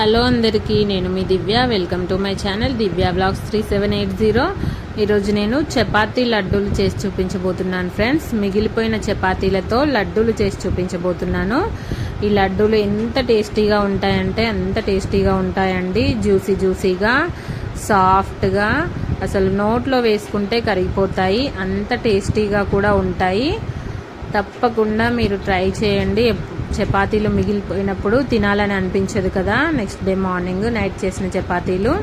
Hello అందరికీ నేను మీ Divya. Welcome to my channel Divya blogs three seven eight zero. ఈరోజు నేను చపాతీ లడ్డూలు చేసి చూపించబోతున్నాను ఫ్రెండ్స్. మిగిలిపోయిన చపాతీలతో లడ్డూలు చేసి చూపించబోతున్నాను. ఈ లడ్డూలు ఎంత టేస్టీగా ఉంటాయంటే అంత టేస్టీగా ఉంటాయండి. జ్యూసీ జ్యూసీగా సాఫ్ట్గా అసలు నోట్లో వేసుకుంటే కరిగిపోతాయి. అంత టేస్టీగా కూడా ఉంటాయి. తప్పకుండా మీరు ట్రై చేయండి. చపాతీలు మిగిలిపోయినప్పుడు తినాలని అనిపించదు కదా. నెక్స్ట్ డే మార్నింగ్ నైట్ చేసిన చపాతీలు.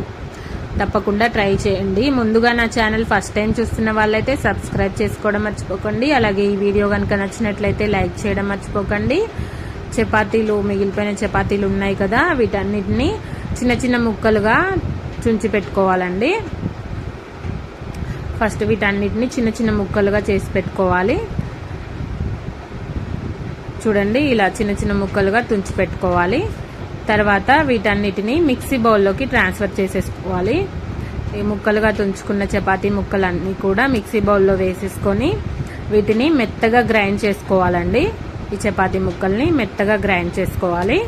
తప్పకుండా ట్రై చేయండి. ముందుగా నా ఛానల్ ఫస్ట్ టైం చూస్తున్న వాళ్ళైతే సబ్స్క్రైబ్ చేసుకోవడం మర్చిపోకండి. అలాగే ఈ వీడియో కనుక నచ్చినట్లయితే లైక్ చేయడం మర్చిపోకండి. చపాతీలు మిగిలిపోయిన చపాతీలు ఉన్నాయి కదా. వీటన్నిటిని చిన్న చిన్న ముక్కలుగా చుంచి పెట్టుకోవాలండి. ఫస్ట్ వీటన్నిటిని చిన్న చిన్న ముక్కలుగా చేసి పెట్టుకోవాలి. చూడండి ఇలా చిన్న చిన్న ముక్కలుగా తుంచి పెట్టుకోవాలి. తర్వాత వీటన్నిటిని మిక్సీ బౌల్లోకి ట్రాన్స్ఫర్ చేసేసుకోవాలి. ఈ ముక్కలుగా తుంచుకున్న చపాతీ ముక్కలన్నీ కూడా మిక్సీ బౌల్లో వేసేసుకొని వీటిని మెత్తగా గ్రైండ్ చేసుకోవాలండి. ఈ చపాతీ ముక్కల్ని మెత్తగా గ్రైండ్ చేసుకోవాలి.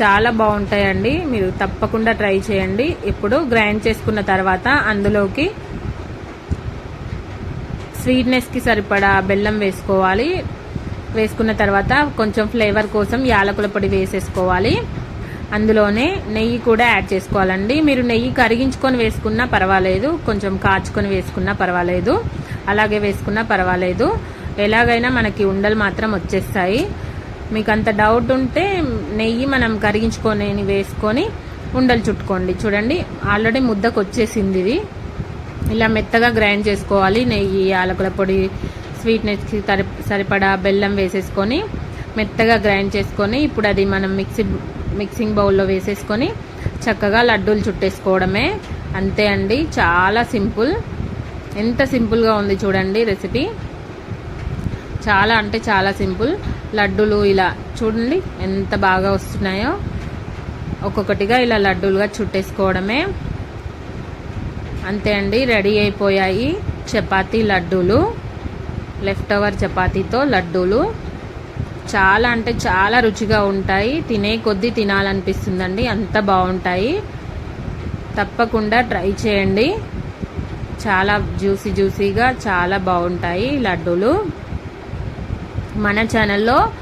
చాలా బాగుంటాయండి. మీరు తప్పకుండా ట్రై చేయండి. ఇప్పుడు గ్రైండ్ చేసుకున్న తర్వాత అందులోకి స్వీట్నెస్కి సరిపడా బెల్లం వేసుకోవాలి. వేసుకున్న తర్వాత కొంచెం ఫ్లేవర్ కోసం యాలకుల పొడి వేసేసుకోవాలి. అందులోనే నెయ్యి కూడా యాడ్ చేసుకోవాలండి. మీరు నెయ్యి కరిగించుకొని వేసుకున్నా పర్వాలేదు. కొంచెం కాచుకొని వేసుకున్నా పర్వాలేదు. అలాగే వేసుకున్నా పర్వాలేదు. ఎలాగైనా మనకి ఉండలు మాత్రం వచ్చేస్తాయి. మీకు అంత డౌట్ ఉంటే నెయ్యి మనం కరిగించుకొని వేసుకొని ఉండలు చుట్టుకోండి. చూడండి ఆల్రెడీ ముద్దకు వచ్చేసింది ఇది. ఇలా మెత్తగా గ్రైండ్ చేసుకోవాలి. నెయ్యి ఆలకుల పొడి స్వీట్నెస్కి సరి సరిపడా బెల్లం వేసేసుకొని మెత్తగా గ్రైండ్ చేసుకొని ఇప్పుడు అది మనం మిక్సీ మిక్సింగ్ బౌల్లో వేసేసుకొని చక్కగా లడ్డూలు చుట్టేసుకోవడమే. అంతే అండి. చాలా సింపుల్. ఎంత సింపుల్గా ఉంది చూడండి రెసిపీ. చాలా అంటే చాలా సింపుల్. లడ్డూలు ఇలా చూడండి ఎంత బాగా వస్తున్నాయో. ఒక్కొక్కటిగా ఇలా లడ్డూలుగా చుట్టేసుకోవడమే. అంతే అండి రెడీ అయిపోయాయి చపాతీ లడ్డూలు. లెఫ్ట్ ఓవర్ చపాతీతో లడ్డూలు. చాలా అంటే చాలా రుచిగా ఉంటాయి. తినే కొద్దీ తినాలనిపిస్తుందండి అంత బాగుంటాయి. తప్పకుండా ట్రై చేయండి. చాలా జ్యూసీ జ్యూసీగా చాలా బాగుంటాయి లడ్డూలు. మన ఛానల్లో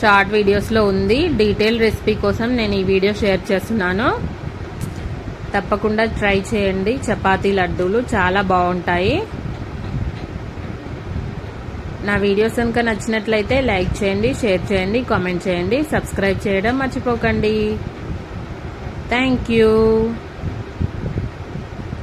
షార్ట్ వీడియోస్లో ఉంది. డీటెయిల్ రెసిపీ కోసం నేను ఈ వీడియో షేర్ చేస్తున్నాను. తప్పకుండా ట్రై చేయండి. చపాతీ లడ్డూలు చాలా బాగుంటాయి. నా వీడియోస్ కనుక నచ్చినట్లయితే లైక్ చేయండి షేర్ చేయండి కామెంట్ చేయండి సబ్స్క్రైబ్ చేయడం మర్చిపోకండి. Thank you.